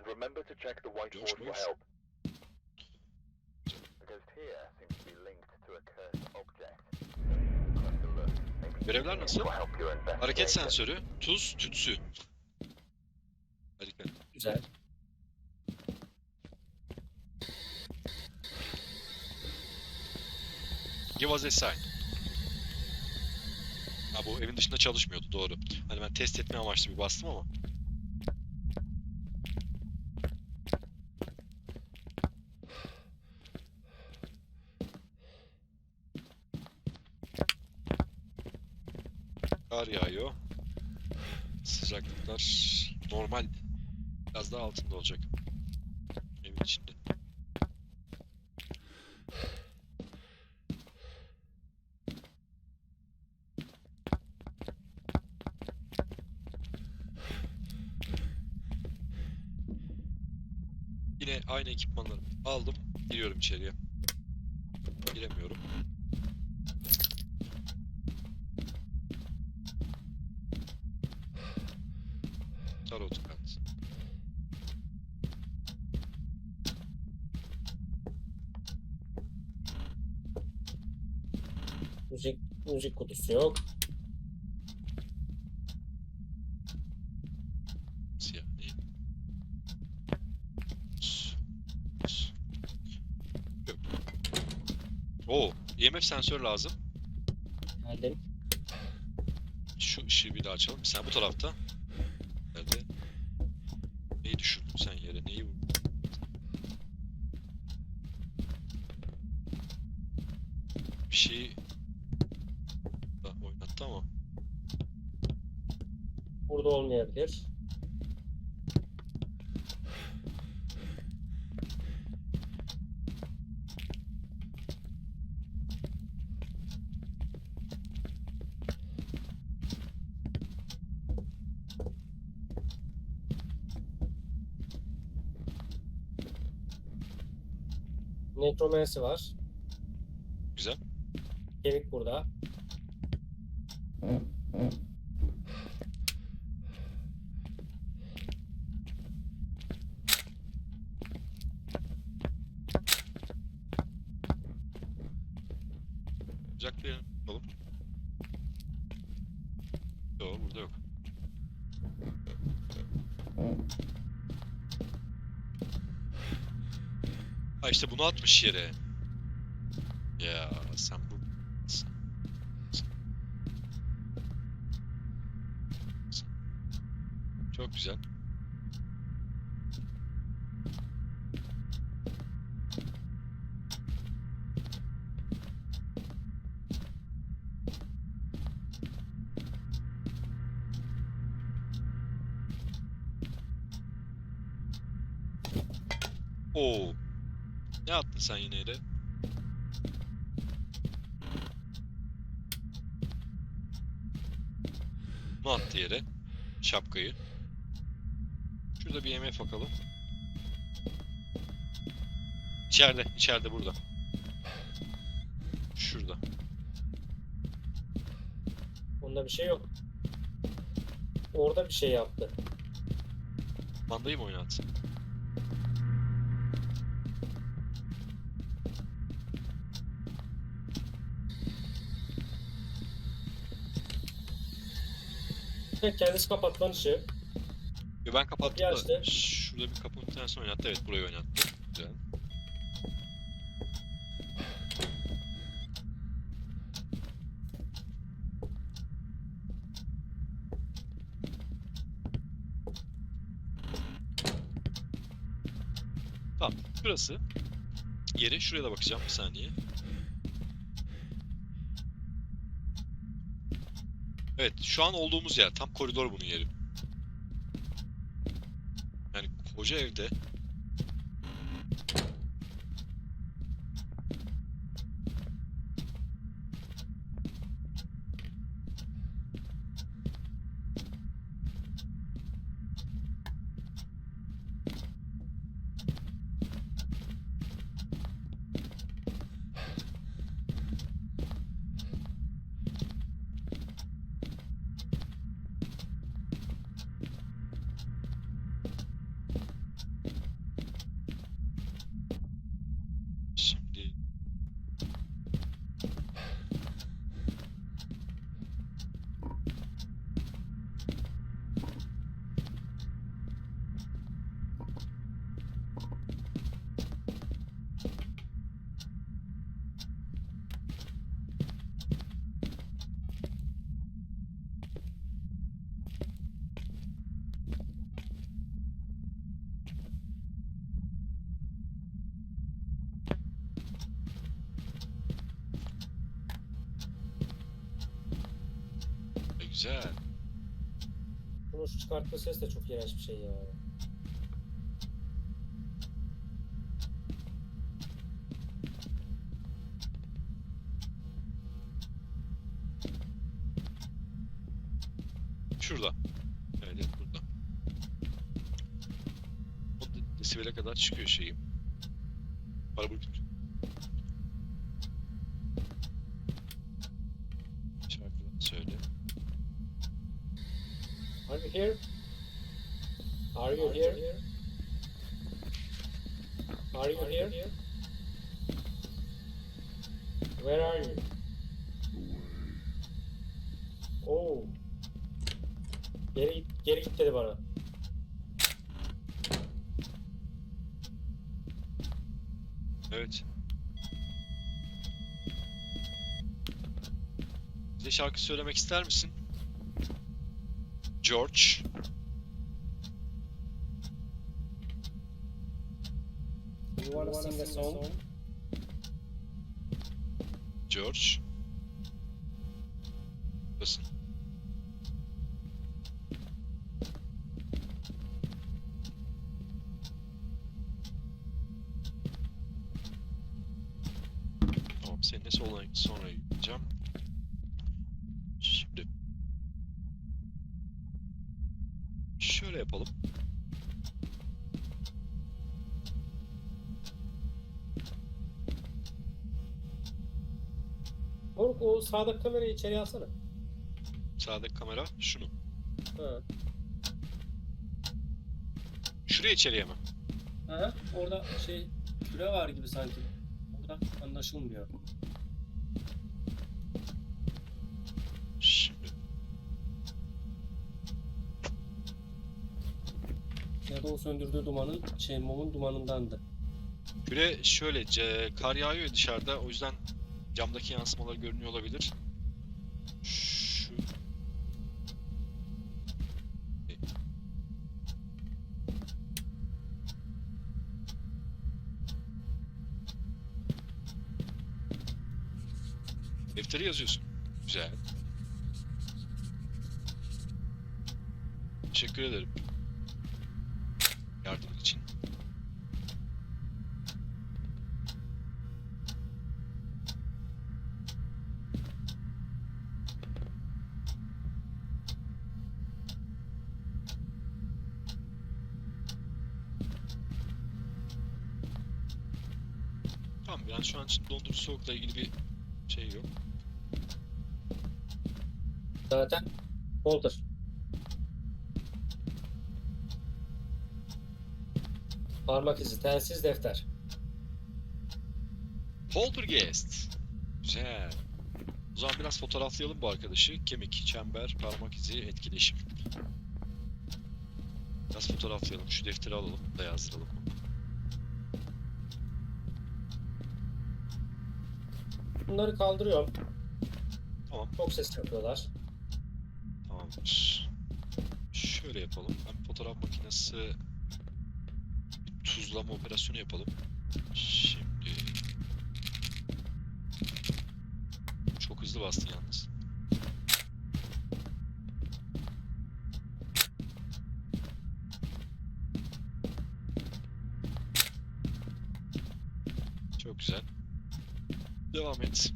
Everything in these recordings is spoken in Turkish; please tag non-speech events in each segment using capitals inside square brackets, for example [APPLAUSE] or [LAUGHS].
And remember to check the whiteboard for help. The ghost here seems to be linked to a cursed object. Görevler nasıl? Hareket sensörü, tuz, tütsü. Harika. Güzel. Give us a sign. Ha bu evin dışında çalışmıyordu doğru. Hani ben test etme amaçlı bir bastım ama. Yağıyor. Sıcaklıklar normal biraz daha altında olacak. Evin içinde. Yine aynı ekipmanlarımı aldım. Giriyorum içeriye. Giremiyorum. Müzik müzik kutusu yok. Nasıl yani? S- s- Yok. Oo, EMF sensör lazım. Geldim. Şu ışığı bir daha açalım. Sen bu tarafta. Nerede? Neyi düşürdün sen yere? Neyi vurdun? Bir şeyi da oynattı ama. Burada olmayabilir. Necromancy var. Güzel. Kemik burada. Bir yer bakalım. Yok burada yok. Ha işte bunu atmış yere. Ya sen bu... sen- sen- Çok güzel. Oo. Ne attın sen yine yere? Ne attı yere? Şapkayı. Şurada bir yemeğe bakalım. İçeride, içeride burada. Şurada. Bunda bir şey yok. Orada bir şey yaptı. Mandayı mı oynattı? Ve kendisi kapattı lan ışığı. Yo, ben kapattım Ya da işte. şurada bir kapının bir oynattı. Evet burayı oynattı. Güzel. Tamam. Burası. Yeri. Şuraya da bakacağım bir saniye. Evet. Şu an olduğumuz yer. Tam koridor bunun yeri. Yani koca evde Güzel. Bunun şu çıkarttığı ses de çok iğrenç bir şey ya. Şurada. Evet, burada. O de- desibele kadar çıkıyor şeyim. Parabolik. Şarkıdan söyle. Are you here? Are you here? Are you here? Where are you? Oh. Geri git, geri git dedi bana. Evet. Bize şarkı söylemek ister misin? George. You wanna sing a song? George. Şöyle yapalım. Moruk o sağdaki kamerayı içeri alsana. Sağdaki kamera şunu. Ha. Şuraya içeriye mi? Aha, orada şey küre var gibi sanki. Burada anlaşılmıyor. O söndürdüğü dumanın şey mumun dumanındandı. Küre şöyle, ce- kar yağıyor ya dışarıda o yüzden camdaki yansımalar görünüyor olabilir. Şu... Defteri yazıyorsun. Güzel. Teşekkür ederim. Yardım için. Tamam yani şu an dondurucu soğukla ilgili bir şey yok. Zaten folder. Parmak izi, telsiz, defter. Poltergeist. Güzel. O zaman biraz fotoğraflayalım bu arkadaşı. Kemik, çember, parmak izi, etkileşim. Biraz fotoğraflayalım. Şu defteri alalım da yazdıralım. Bunları kaldırıyorum. Tamam. Çok ses yapıyorlar. Tamamdır. Şöyle yapalım. Ben fotoğraf makinesi bir tuzlama operasyonu yapalım. Şimdi çok hızlı bastın yalnız. Çok güzel. Devam et.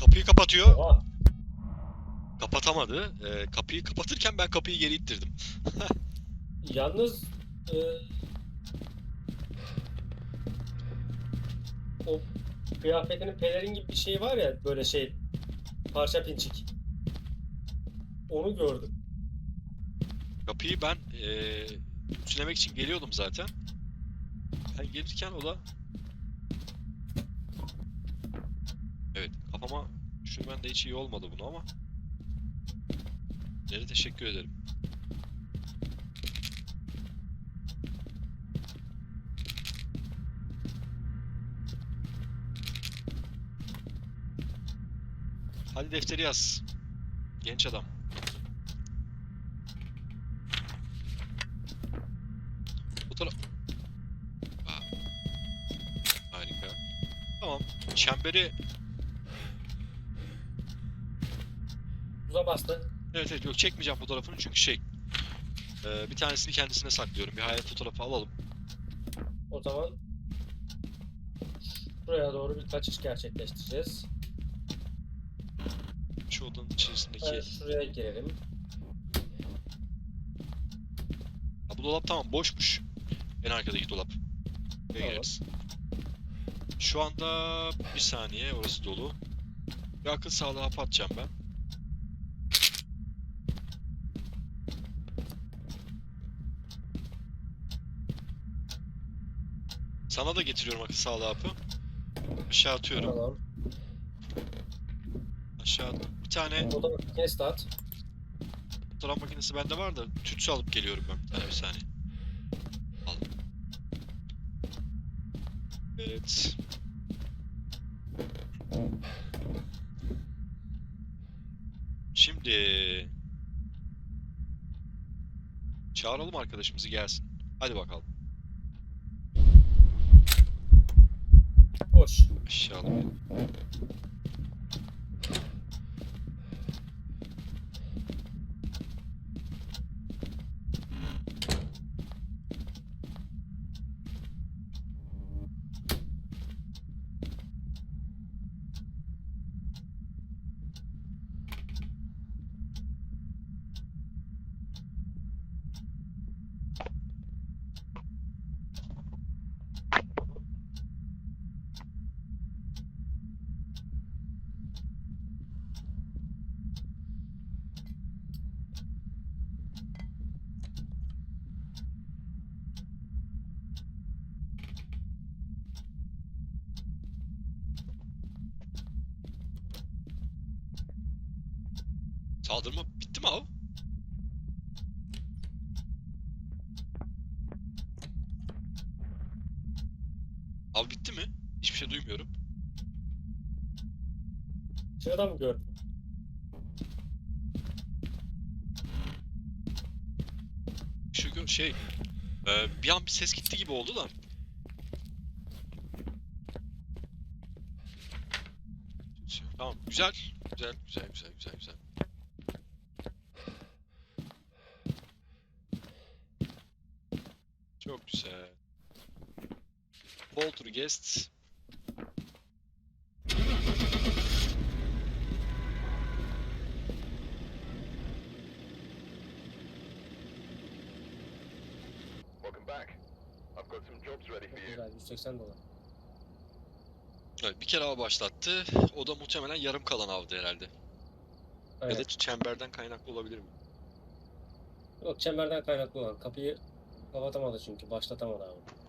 Kapıyı kapatıyor. Oha. Kapatamadı. Ee, kapıyı kapatırken ben kapıyı geri ittirdim. [LAUGHS] Yalnız e, o kıyafetinin pelerin gibi bir şey var ya böyle şey parça pinçik. Onu gördüm. Kapıyı ben ee, ütülemek için geliyordum zaten. Ben gelirken o da Evet kafama düşürmen de hiç iyi olmadı bunu ama Nereye teşekkür ederim. Hadi defteri yaz. Genç adam. Bu. Harika. Tamam. Çemberi... Buza bastı. Evet evet yok çekmeyeceğim fotoğrafını çünkü şey... Ee, bir tanesini kendisine saklıyorum. Bir hayal fotoğrafı alalım. O zaman buraya doğru bir kaçış gerçekleştireceğiz. Şu odanın içerisindeki. Evet, şuraya girelim. Ha, bu dolap tamam boşmuş. En arkadaki dolap. Buraya Tamam. gireriz. Şu anda bir saniye orası dolu. Bir akıl sağlığı hapı atacağım ben. Sana da getiriyorum akıl sağlığı hapı. Aşağı atıyorum. Tamam. Aşağı bir tane da makinesi de at. fotoğraf makinesi bende var da tütsü alıp geliyorum ben bir tane bir saniye. Al. Evet. Şimdi çağıralım arkadaşımızı gelsin. Hadi bakalım. Boş. Aşağı Saldırma bitti mi abi? Abi bitti mi? Hiçbir şey duymuyorum. Şurada mı gördün? Şu şey e, bir an bir ses gitti gibi oldu da. Tamam güzel güzel güzel güzel güzel güzel. Çok güzel. Poltergeist. Welcome back. I've got some jobs ready for you. güzel. 180 dolar. Evet, bir kere av başlattı. O da muhtemelen yarım kalan avdı herhalde. Ya da Evet. çemberden kaynaklı olabilir mi? Yok çemberden kaynaklı olan. Kapıyı kapatamadı çünkü. Başlatamadı abi.